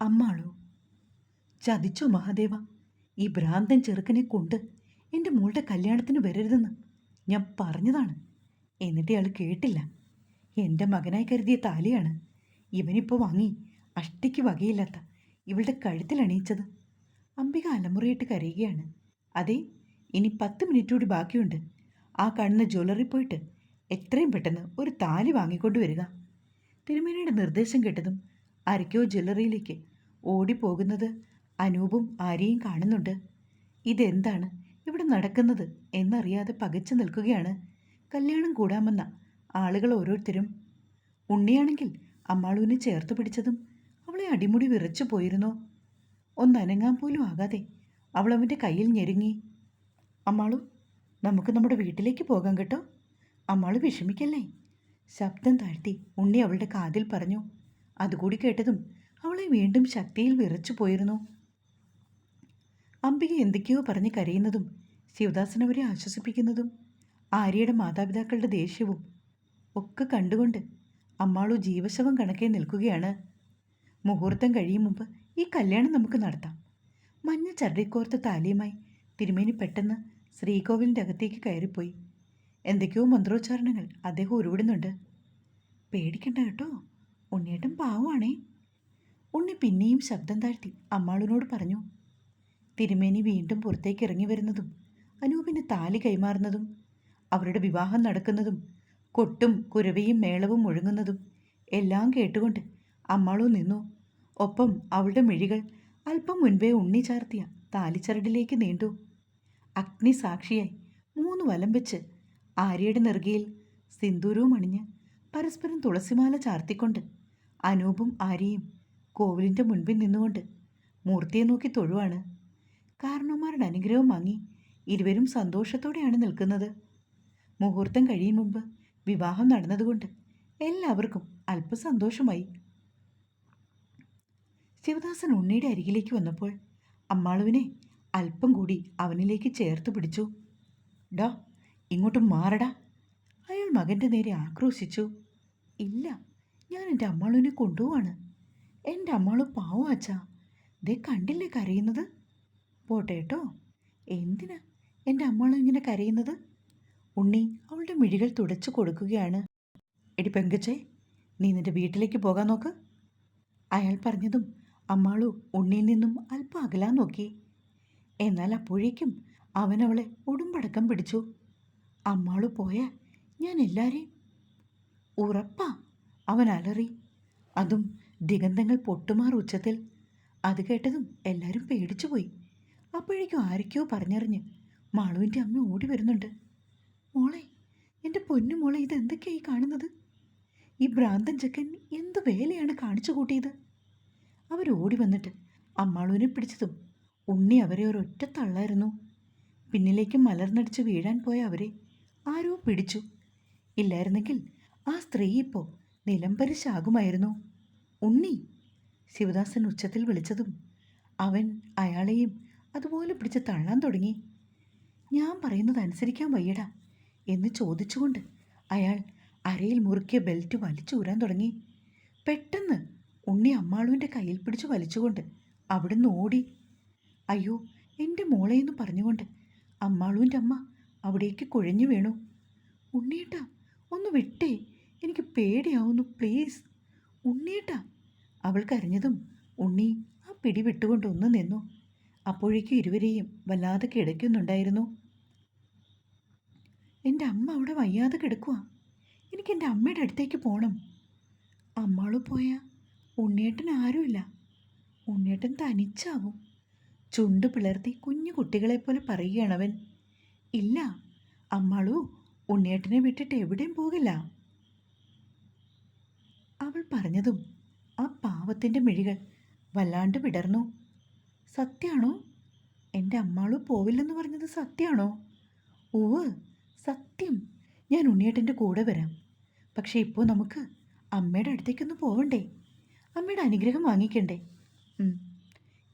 അമ്മാളോ ചതിച്ചോ മഹാദേവ? ഈ ഭ്രാന്തൻ ചെറുക്കനെ കൊണ്ട് എന്റെ മോളുടെ കല്യാണത്തിന് വരരുതെന്ന് ഞാൻ പറഞ്ഞതാണ്. എന്നിട്ട് അയാൾ കേട്ടില്ല. എന്റെ മകനായി കരുതിയ താലിയാണ് ഇവനിപ്പോൾ വാങ്ങി അഷ്ടിക്ക് വകയില്ലാത്ത ഇവളുടെ കഴുത്തിൽ അണിയിച്ചത്. അംബിക അലമുറയിട്ട് കരയുകയാണ്. അതെ ഇനി പത്ത് മിനിറ്റ് കൂടി ബാക്കിയുണ്ട്. ആ കാണുന്ന ജ്വല്ലറി പോയിട്ട് എത്രയും പെട്ടെന്ന് ഒരു താലി വാങ്ങിക്കൊണ്ട് വരിക. തിരുമേനയുടെ നിർദ്ദേശം കേട്ടതും ആരൊക്കെയോ ജ്വല്ലറിയിലേക്ക് ഓടിപ്പോകുന്നത് അനൂപും ആര്യയും കാണുന്നുണ്ട്. ഇതെന്താണ്? ഇവിടെ നടക്കുന്നത് എന്നറിയാതെ പകച്ചു നിൽക്കുകയാണ്. കല്യാണം കൂടാമെന്ന ആളുകൾ ഓരോരുത്തരും. ഉണ്ണിയാണെങ്കിൽ അമ്മാളുവിനെ ചേർത്ത് പിടിച്ചതും അവളെ അടിമുടി വിറച്ചു പോയിരുന്നോ? ഒന്നനങ്ങാൻ പോലും ആകാതെ അവൾ അവന്റെ കയ്യിൽ ഞെരുങ്ങി. അമ്മാളു നമുക്ക് നമ്മുടെ വീട്ടിലേക്ക് പോകാം കേട്ടോ. അമ്മാളു വിഷമിക്കല്ലേ? ശബ്ദം താഴ്ത്തി ഉണ്ണി അവളുടെ കാതിൽ പറഞ്ഞു. അതുകൂടി കേട്ടതും അവളെ വീണ്ടും ശക്തിയിൽ വിറച്ചു പോയിരുന്നു. അംബിക എന്തൊക്കെയോ പറഞ്ഞ് കരയുന്നതും ശിവദാസൻ അവരെ ആശ്വസിപ്പിക്കുന്നതും ആര്യയുടെ മാതാപിതാക്കളുടെ ദേഷ്യവും ഒക്കെ കണ്ടുകൊണ്ട് അമ്മാളു ജീവശവം കണക്കെ നിൽക്കുകയാണ്. മുഹൂർത്തം കഴിയും മുമ്പ് ഈ കല്യാണം നമുക്ക് നടത്താം. മഞ്ഞ ചരടിക്കോർത്ത താലിയുമായി തിരുമേനി പെട്ടെന്ന് ശ്രീകോവിലിന്റെ അകത്തേക്ക് കയറിപ്പോയി. എന്തൊക്കെയോ മന്ത്രോച്ചാരണങ്ങൾ അദ്ദേഹം ഉരുവിടുന്നുണ്ട് പേടിക്കണ്ട കേട്ടോ. ഉണ്ണിയേട്ടൻ പാവമാണേ. ഉണ്ണി പിന്നെയും ശബ്ദം താഴ്ത്തി അമ്മാളിനോട് പറഞ്ഞു തിരുമേനി വീണ്ടും പുറത്തേക്ക് ഇറങ്ങി വരുന്നതും അനൂപിന് താലി കൈമാറുന്നതും അവരുടെ വിവാഹം നടക്കുന്നതും കൊട്ടും കുരവയും മേളവും മുഴങ്ങുന്നതും എല്ലാം കേട്ടുകൊണ്ട് അമ്മാളോ നിന്നു. ഒപ്പം അവളുടെ മിഴികൾ അല്പം മുൻപേ ഉണ്ണി ചാർത്തിയ താലിച്ചരടിലേക്ക് നീണ്ടു. അഗ്നി സാക്ഷിയായി മൂന്ന് വലം വെച്ച് ആര്യയുടെ നെറുകയിൽ സിന്ദൂരവും അണിഞ്ഞ് പരസ്പരം തുളസിമാല ചാർത്തിക്കൊണ്ട് അനൂപും ആര്യയും കോവിലിന്റെ മുൻപിൽ നിന്നുകൊണ്ട് മൂർത്തിയെ നോക്കി തൊഴുവാണ്. കാരണവന്മാരുടെ അനുഗ്രഹം വാങ്ങി ഇരുവരും സന്തോഷത്തോടെയാണ് നിൽക്കുന്നത്. മുഹൂർത്തം കഴിയും മുമ്പ് വിവാഹം നടന്നതുകൊണ്ട് എല്ലാവർക്കും അല്പസന്തോഷമായി. ശിവദാസൻ ഉണ്ണിയുടെ അരികിലേക്ക് വന്നപ്പോൾ അമ്മാളുവിനെ അല്പം കൂടി അവനിലേക്ക് ചേർത്ത് പിടിച്ചു. ഡാ ഇങ്ങോട്ട് മാറടാ. അയാൾ മകന്റെ നേരെ ആക്രോശിച്ചു. ഇല്ല ഞാൻ എന്റെ അമ്മാളുവിനെ കൊണ്ടുപോവാണ്. എന്റെ അമ്മൾ പാവം അച്ഛാ. ദേ കണ്ടില്ലേ കരയുന്നത്? പോട്ടെ കേട്ടോ. എന്തിനാ എന്റെ അമ്മാളു ഇങ്ങനെ കരയുന്നത്? ഉണ്ണി അവളുടെ മിഴികൾ തുടച്ചു കൊടുക്കുകയാണ്. എടി പെങ്കച്ചേ നീ നിന്റെ വീട്ടിലേക്ക് പോകാൻ നോക്ക്. അയാൾ പറഞ്ഞതും അമ്മാളു ഉണ്ണിയിൽ നിന്നും അല്പം അകലാൻ നോക്കി. എന്നാൽ അപ്പോഴേക്കും അവനവളെ ഉടുമ്പടക്കം പിടിച്ചു. അമ്മാളു പോയാൽ ഞാൻ എല്ലാരെയും ഉറപ്പാ. അവൻ അലറി. അതും ദിഗന്ധങ്ങൾ പൊട്ടുമാർ ഉച്ചത്തിൽ. അത് കേട്ടതും എല്ലാവരും പേടിച്ചുപോയി. അപ്പോഴേക്കും ആരൊക്കെയോ പറഞ്ഞറിഞ്ഞ് മാളുവിന്റെ അമ്മ ഓടി വരുന്നുണ്ട്. മോളെ എന്റെ പൊന്നു മോളെ ഇതെന്തൊക്കെയായി കാണുന്നത്? ഈ ഭ്രാന്തൻ ചെക്കൻ എന്ത് വേലയാണ് കാണിച്ചു കൂട്ടിയത്? അവരോടി വന്നിട്ട് അമ്മാളുവിനെ പിടിച്ചതും ഉണ്ണി അവരെ ഒരൊറ്റ തള്ളായിരുന്നു. പിന്നിലേക്ക് മലർന്നടിച്ച് വീഴാൻ പോയ അവരെ ആരോ പിടിച്ചു. ഇല്ലായിരുന്നെങ്കിൽ ആ സ്ത്രീ ഇപ്പോൾ നിലംപരിശാകുമായിരുന്നു ഉണ്ണി ശിവദാസൻ ഉച്ചത്തിൽ വിളിച്ചതും അവൻ അയാളെയും അതുപോലെ പിടിച്ച് തള്ളാൻ തുടങ്ങി. ഞാൻ പറയുന്നത് അനുസരിക്കാൻ വയ്യടാ എന്ന് ചോദിച്ചുകൊണ്ട് അയാൾ അരയിൽ മുറുക്കിയ ബെൽറ്റ് വലിച്ചൂരാൻ തുടങ്ങി. പെട്ടെന്ന് ഉണ്ണി അമ്മാളുവിന്റെ കയ്യിൽ പിടിച്ച് വലിച്ചുകൊണ്ട് അവിടുന്ന് ഓടി. അയ്യോ എന്റെ മോളെയെന്ന് പറഞ്ഞുകൊണ്ട് അമ്മാളുവിന്റെ അമ്മ അവിടേക്ക് കുഴഞ്ഞു വീണു. ഉണ്ണിയേട്ടാ ഒന്ന് വിട്ടേ. പേടിയാവുന്നു പ്ലീസ് ഉണ്ണിയേട്ടാ അവൾ കരഞ്ഞതും ഉണ്ണി ആ പിടി വിട്ടുകൊണ്ട് ഒന്ന് നിന്നു. അപ്പോഴേക്കും ഇരുവരെയും വല്ലാതെ കിടക്കുന്നുണ്ടായിരുന്നു. എന്റെ അമ്മ അവിടെ വയ്യാതെ കിടക്കുക എനിക്ക് എന്റെ അമ്മയുടെ അടുത്തേക്ക് പോകണം അമ്മൾ പോയ? ഉണ്ണിയേട്ടൻ ആരുമില്ല. ഉണ്ണിയേട്ടൻ തനിച്ചാവും. ചുണ്ട് പിളർത്തി കുഞ്ഞു കുട്ടികളെപ്പോലെ പറയുകയാണവൻ ഇല്ല അമ്മാളു ഉണ്ണിയേട്ടനെ വിട്ടിട്ട് എവിടെയും പോകില്ല. അവൾ പറഞ്ഞതും ആ പാവത്തിന്റെ മിഴികൾ വല്ലാണ്ട് വിടർന്നു. സത്യാണോ? എന്റെ അമ്മാളു പോവില്ലെന്ന് പറഞ്ഞത് സത്യാണോ? ഓ സത്യം. ഞാൻ ഉണ്ണിയേട്ടന്റെ കൂടെ വരാം. പക്ഷേ ഇപ്പോൾ നമുക്ക് അമ്മയുടെ അടുത്തേക്കൊന്ന് പോവണ്ടേ? അമ്മയുടെ അനുഗ്രഹം വാങ്ങിക്കണ്ടേ?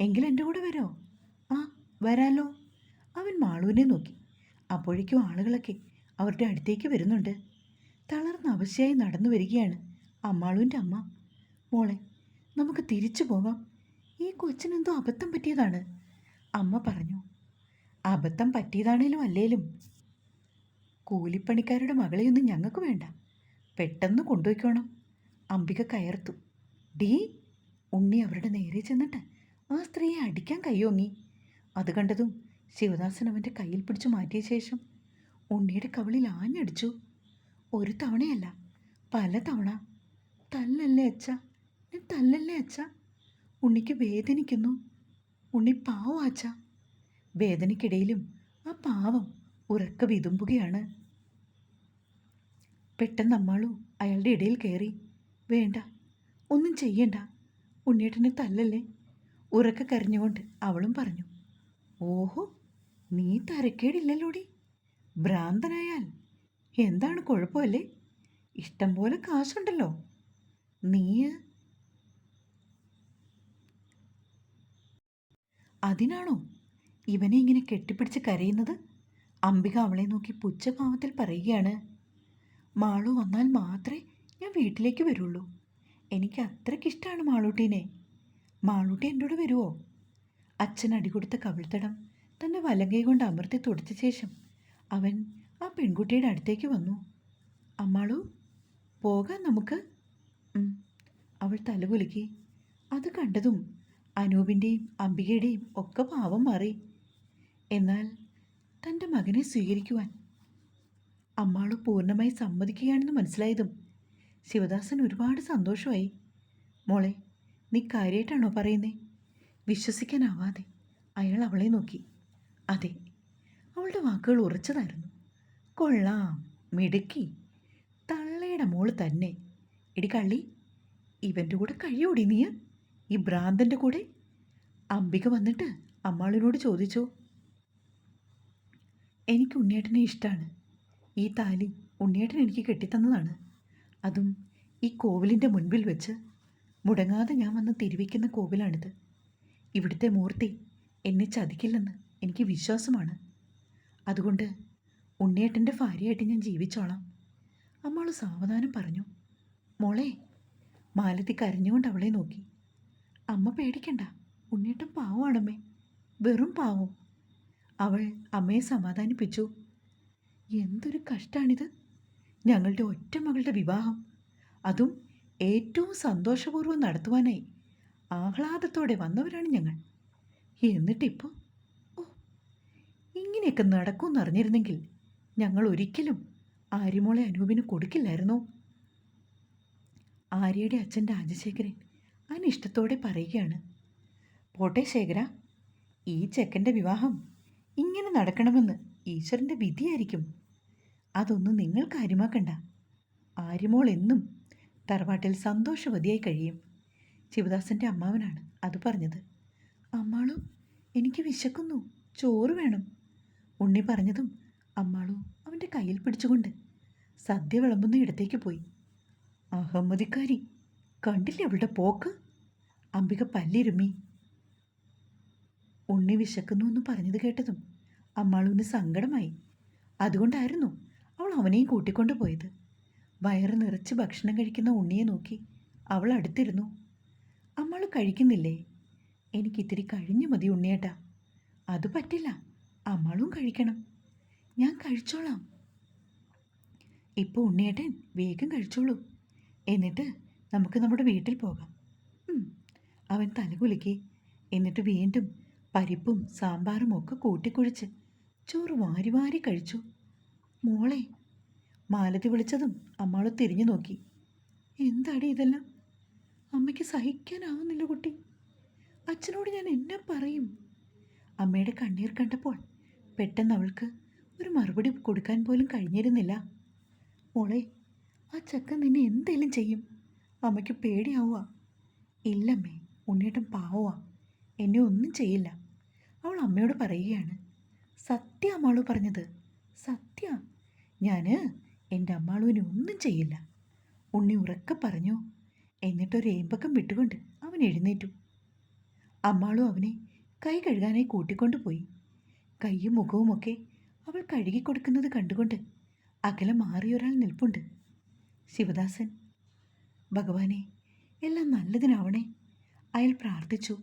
എങ്കിൽ എന്റെ കൂടെ വരോ? ആ വരാലോ. അവൻ മാളുവിനെ നോക്കി. അപ്പോഴേക്കും ആളുകളൊക്കെ അവരുടെ അടുത്തേക്ക് വരുന്നുണ്ട്. തളർന്ന് അവശയായി നടന്നു വരികയാണ് അമ്മാളുവിന്റെ അമ്മ മോളെ നമുക്ക് തിരിച്ചു പോകാം. കൊച്ചിനെന്തോ അബദ്ധം പറ്റിയതാണ്. അമ്മ പറഞ്ഞു അബദ്ധം പറ്റിയതാണേലും അല്ലേലും. കൂലിപ്പണിക്കാരുടെ മകളെയൊന്നും ഞങ്ങൾക്ക് വേണ്ട. പെട്ടെന്ന് കൊണ്ടുപോയിക്കോണം. അംബിക കയർത്തു ഡീ ഉണ്ണി അവരുടെ നേരെ ചെന്നിട്ട് ആ സ്ത്രീയെ അടിക്കാൻ കയ്യോങ്ങി. അത് കണ്ടതും ശിവദാസൻ അവന്റെ കയ്യിൽ പിടിച്ചു മാറ്റിയ ശേഷം ഉണ്ണിയുടെ കവിളിൽ ആഞ്ഞടിച്ചു. ഒരു തവണയല്ല പല തവണ തല്ലല്ലേ അച്ഛ? നീ തല്ലല്ലേ അച്ഛ? ഉണ്ണിക്ക് വേദനിക്കുന്നു. ഉണ്ണി പാവം അച്ഛ. വേദനയ്ക്കിടയിലും ആ പാവം ഉറക്ക വിതുമ്പുകയാണ്. പെട്ടെന്ന് അമ്മാളു അയാളുടെ ഇടയിൽ കയറി. വേണ്ട ഒന്നും ചെയ്യണ്ട. ഉണ്ണിയേട്ടനെ തല്ലല്ലേ? ഉറക്ക കരഞ്ഞുകൊണ്ട് അവളും പറഞ്ഞു. ഓഹോ നീ തരക്കേടില്ലല്ലോടി. ഭ്രാന്തനായാൽ എന്താണ് കുഴപ്പമല്ലേ? ഇഷ്ടം പോലെ കാശുണ്ടല്ലോ. നീ? അതിനാണോ ഇവനെ ഇങ്ങനെ കെട്ടിപ്പിടിച്ച് കരയുന്നത്? അംബിക അവളെ നോക്കി പുച്ഛഭാവത്തിൽ പറയുകയാണ്. മാളു വന്നാൽ മാത്രമേ ഞാൻ വീട്ടിലേക്ക് വരുള്ളൂ. എനിക്ക് അത്രയ്ക്കിഷ്ടമാണ് മാളൂട്ടീനെ. മാളൂട്ടി എന്നോട് വരുമോ അച്ഛൻ അടികൊടുത്ത കവിൾത്തടം തന്റെ വലങ്കൈ കൊണ്ട് അമർത്തി തുടച്ച ശേഷം അവൻ ആ പെൺകുട്ടിയുടെ അടുത്തേക്ക് വന്നു. അമ്മാളു പോകാം നമുക്ക്. അവൾ തലകുലുക്കി അത് കണ്ടതും അനൂപിന്റെയും അംബികയുടെയും ഒക്കെ ഭാവം മാറി. എന്നാൽ തന്റെ മകനെ സ്വീകരിക്കുവാൻ അമ്മാൾ പൂർണമായി സമ്മതിക്കുകയാണെന്ന് മനസ്സിലായതും ശിവദാസൻ ഒരുപാട് സന്തോഷമായി. മോളെ നീ കാര്യമായിട്ടാണോ പറയുന്നേ? വിശ്വസിക്കാനാവാതെ അയാൾ അവളെ നോക്കി. അതെ അവളുടെ വാക്കുകൾ ഉറച്ചതായിരുന്നു. കൊള്ളാം മിടുക്കി. തള്ളയുടെ മോൾ തന്നെ. എടി കള്ളി ഇവന്റെ കൂടെ കഴിയോടി നീ? ഈ ഭ്രാന്തന്റെ കൂടെ? അംബിക വന്നിട്ട് അമ്മാളിനോട് ചോദിച്ചോ. എനിക്ക് ഉണ്ണിയേട്ടനെ ഇഷ്ടമാണ് ഈ താലി ഉണ്ണിയേട്ടൻ എനിക്ക് കെട്ടിത്തന്നതാണ്. അതും ഈ കോവിലിന്റെ മുൻപിൽ വെച്ച്. മുടങ്ങാതെ ഞാൻ വന്ന് തിരുവിക്കുന്ന കോവിലാണിത്. ഇവിടുത്തെ മൂർത്തി എന്നെ ചതിക്കില്ലെന്ന് എനിക്ക് വിശ്വാസമാണ്. അതുകൊണ്ട് ഉണ്ണിയേട്ടന്റെ ഭാര്യയായിട്ട് ഞാൻ ജീവിച്ചോളാം. അമ്മൾ സാവധാനം പറഞ്ഞു. മോളെ മാലതി കരഞ്ഞുകൊണ്ട് അവളെ നോക്കി. അമ്മ പേടിക്കണ്ട ഉണ്ണിയേട്ടൻ പാവമാണമ്മേ വെറും പാവം. അവൾ അമ്മയെ സമാധാനിപ്പിച്ചു. എന്തൊരു കഷ്ടാണിത്. ഞങ്ങളുടെ ഒറ്റ മകളുടെ വിവാഹം. അതും ഏറ്റവും സന്തോഷപൂർവം നടത്തുവാനായി ആഹ്ലാദത്തോടെ വന്നവരാണ് ഞങ്ങൾ. എന്നിട്ടിപ്പോൾ ഓ ഇങ്ങനെയൊക്കെ നടക്കുമെന്നറിഞ്ഞിരുന്നെങ്കിൽ ഞങ്ങൾ ഒരിക്കലും ആര്യമോളെ അനൂപിന് കൊടുക്കില്ലായിരുന്നോ? ആര്യയുടെ അച്ഛൻ രാജശേഖരൻ അനിഷ്ടത്തോടെ പറയുകയാണ്. പോട്ടെ ശേഖര ഈ ചെക്കന്റെ വിവാഹം ഇങ്ങനെ നടക്കണമെന്ന് ഈശ്വരന്റെ വിധിയായിരിക്കും. അതൊന്നും നിങ്ങൾ കാര്യമാക്കണ്ട. ആര്യമോൾ എന്നും തറവാട്ടിൽ സന്തോഷവതിയായി കഴിയും. ശിവദാസന്റെ അമ്മാവനാണ് അത് പറഞ്ഞത്. അമ്മാളു എനിക്ക് വിശക്കുന്നു. ചോറ് വേണം. ഉണ്ണി പറഞ്ഞതും അമ്മാളു അവന്റെ കയ്യിൽ പിടിച്ചുകൊണ്ട് സദ്യ വിളമ്പുന്ന ഇടത്തേക്ക് പോയി. അഹമ്മദിക്കാരി കണ്ടില്ലേ അവളുടെ പോക്ക്? അംബിക പല്ലിരുമി. ഉണ്ണി വിശക്കുന്നു എന്ന് പറഞ്ഞത് കേട്ടതും അമ്മാളുവിന് സങ്കടമായി. അതുകൊണ്ടായിരുന്നു അവൾ അവനെയും കൂട്ടിക്കൊണ്ടു പോയത്. വയറ് നിറച്ച് ഭക്ഷണം കഴിക്കുന്ന ഉണ്ണിയെ നോക്കി അവൾ അടുത്തിരുന്നു. അമ്മാൾ കഴിക്കുന്നില്ലേ? എനിക്കിത്തിരി കഴിഞ്ഞു മതി ഉണ്ണിയേട്ടാ. അത് പറ്റില്ല അമ്മാളും കഴിക്കണം. ഞാൻ കഴിച്ചോളാം. ഇപ്പോൾ ഉണ്ണിയേട്ടൻ വേഗം കഴിച്ചോളൂ. എന്നിട്ട് നമുക്ക് നമ്മുടെ വീട്ടിൽ പോകാം. അവൻ തലകുലുക്കി എന്നിട്ട് വീണ്ടും പരിപ്പും സാമ്പാറും ഒക്കെ കൂട്ടിക്കുഴിച്ച് ചോറ് വാരി വാരി കഴിച്ചു. മോളെ മാലതി വിളിച്ചതും അമ്മാൾ തിരിഞ്ഞു നോക്കി. എന്താടി ഇതെല്ലാം? അമ്മയ്ക്ക് സഹിക്കാനാവുന്നില്ല കുട്ടി. അച്ഛനോട് ഞാൻ എന്നെ പറയും? അമ്മയുടെ കണ്ണീർ കണ്ടപ്പോൾ പെട്ടെന്ന് അവൾക്ക് ഒരു മറുപടി കൊടുക്കാൻ പോലും കഴിഞ്ഞിരുന്നില്ല. മോളെ ആ ചക്ക നിന്നെ എന്തേലും ചെയ്യും. അമ്മയ്ക്ക് പേടിയാവുക. ഇല്ലമ്മേ ഉണ്ണിയേട്ടൻ പാവുക എന്നെ ഒന്നും ചെയ്യില്ല. അവൾ അമ്മയോട് പറയുകയാണ്. സത്യ അമ്മാളു പറഞ്ഞത്. സത്യ? ഞാൻ എന്റെ അമ്മാളുവിനെ ഒന്നും ചെയ്യില്ല. ഉണ്ണി ഉറക്കെ പറഞ്ഞു. എന്നിട്ടൊരു ഏമ്പക്കം വിട്ടുകൊണ്ട് അവൻ എഴുന്നേറ്റു. അമ്മാളും അവനെ കൈ കഴുകാനായി കൂട്ടിക്കൊണ്ടുപോയി കൈയും മുഖവുമൊക്കെ അവൾ കഴുകി കൊടുക്കുന്നത് കണ്ടുകൊണ്ട് അകലെ മാറിയൊരാൾ നിൽപ്പുണ്ട്. ശിവദാസൻ ഭഗവാനെ എല്ലാം നല്ലതിനാവണേ അയാൾ പ്രാർത്ഥിച്ചു.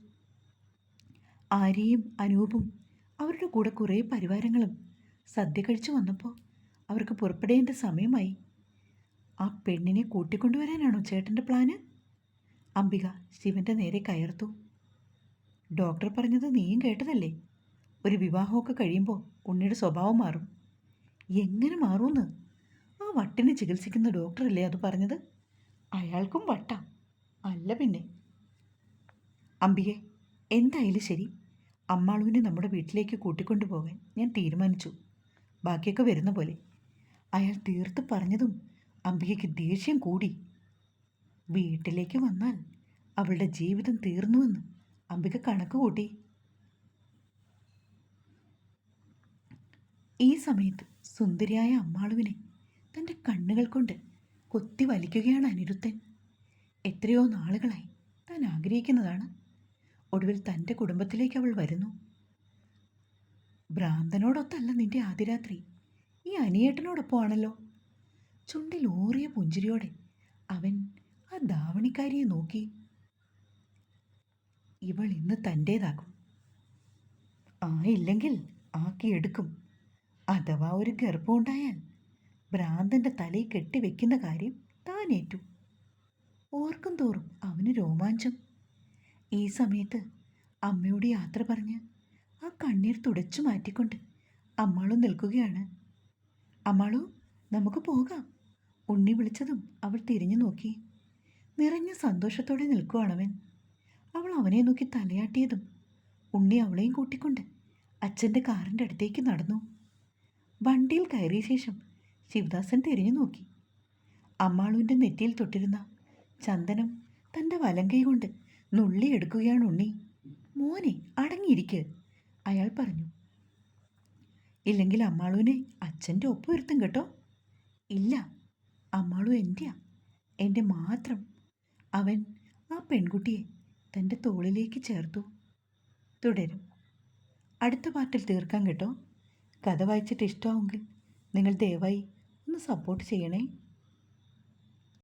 ആര്യയും അനൂപും അവരുടെ കൂടെ കുറേ പരിവാരങ്ങളും സദ്യ കഴിച്ചു വന്നപ്പോൾ അവർക്ക് പുറപ്പെടേണ്ട സമയമായി. ആ പെണ്ണിനെ കൂട്ടിക്കൊണ്ടുവരാനാണോ ചേട്ടന്റെ പ്ലാന്? അംബിക ശിവന്റെ നേരെ കയർത്തു. ഡോക്ടർ പറഞ്ഞത് നീയും കേട്ടതല്ലേ? ഒരു വിവാഹമൊക്കെ കഴിയുമ്പോൾ ഉണ്ണിയുടെ സ്വഭാവം മാറും. എങ്ങനെ മാറുമെന്ന് ആ വട്ടിനെ ചികിത്സിക്കുന്ന ഡോക്ടറല്ലേ അത് പറഞ്ഞത്? അയാൾക്കും വട്ടാ. അല്ല പിന്നെ. അമ്പിയെ എന്തായാലും ശരി. അമ്മാളുവിനെ നമ്മുടെ വീട്ടിലേക്ക് കൂട്ടിക്കൊണ്ടു പോകാൻ ഞാൻ തീരുമാനിച്ചു. ബാക്കിയൊക്കെ വരുന്ന പോലെ. അയാൾ തീർത്ത് പറഞ്ഞതും അമ്പികയ്ക്ക് ദേഷ്യം കൂടി. വീട്ടിലേക്ക് വന്നാൽ അവളുടെ ജീവിതം തീർന്നുവെന്ന് അംബിക കണക്ക് കൂട്ടി. ഈ സമയത്ത് സുന്ദരിയായ അമ്മാളുവിനെ കണ്ണുകൾ കൊണ്ട് കൊത്തി വലിക്കുകയാണ് അനിരുദ്ധൻ. എത്രയോ നാളുകളായി താൻ ആഗ്രഹിക്കുന്നതാണ്. ഒടുവിൽ തന്റെ കുടുംബത്തിലേക്ക് അവൾ വരുന്നു. ഭ്രാന്തനോടൊത്തല്ല നിന്റെ ആദിരാത്രി ഈ അനിയേട്ടനോടൊപ്പമാണല്ലോ. ചുണ്ടിൽ ഊറിയ പുഞ്ചിരിയോടെ അവൻ ആ ദാവണിക്കാരിയെ നോക്കി. ഇവൾ ഇന്ന് തന്റേതാകും. ആയില്ലെങ്കിൽ ആക്കിയെടുക്കും അഥവാ ഒരു ഗർഭമുണ്ടായാൽ ഭ്രാന്തന്റെ തലയിൽ കെട്ടി വെക്കുന്ന കാര്യം താനേറ്റു ഓർക്കും തോറും അവന് രോമാഞ്ചം. ഈ സമയത്ത് അമ്മയോട് യാത്ര പറഞ്ഞ് ആ കണ്ണീർ തുടച്ചു മാറ്റിക്കൊണ്ട് അമ്മാളു നിൽക്കുകയാണ്. അമ്മാളു നമുക്ക് പോകാം. ഉണ്ണി വിളിച്ചതും അവൾ തിരിഞ്ഞു നോക്കി. നിറഞ്ഞ സന്തോഷത്തോടെ നിൽക്കുവാണവൻ. അവൾ അവനെ നോക്കി തലയാട്ടിയതും ഉണ്ണി അവളെയും കൂട്ടിക്കൊണ്ട് അച്ഛന്റെ കാറിന്റെ അടുത്തേക്ക് നടന്നു. വണ്ടിയിൽ കയറിയ ശേഷം ശിവദാസൻ തിരിഞ്ഞു നോക്കി. അമ്മാളുവിന്റെ നെറ്റിയിൽ തൊട്ടിരുന്ന ചന്ദനം തന്റെ വലങ്കൈ കൊണ്ട് നുള്ളിയെടുക്കുകയാണ് ഉണ്ണി. മോനെ അടങ്ങിയിരിക്ക് അയാൾ പറഞ്ഞു. ഇല്ലെങ്കിൽ അമ്മാളുവിനെ അച്ഛന്റെ ഒപ്പ് വരുത്തും കേട്ടോ. ഇല്ല അമ്മാളു എന്റെയാ എന്റെ മാത്രം. അവൻ ആ പെൺകുട്ടിയെ തന്റെ തോളിലേക്ക് ചേർത്തു. തുടരും. അടുത്ത പാർട്ടിൽ തീർക്കാം കേട്ടോ. കഥ വായിച്ചിട്ട് ഇഷ്ടമാവുമെങ്കിൽ നിങ്ങൾ ദയവായി ഒന്ന് സപ്പോർട്ട് ചെയ്യണേ?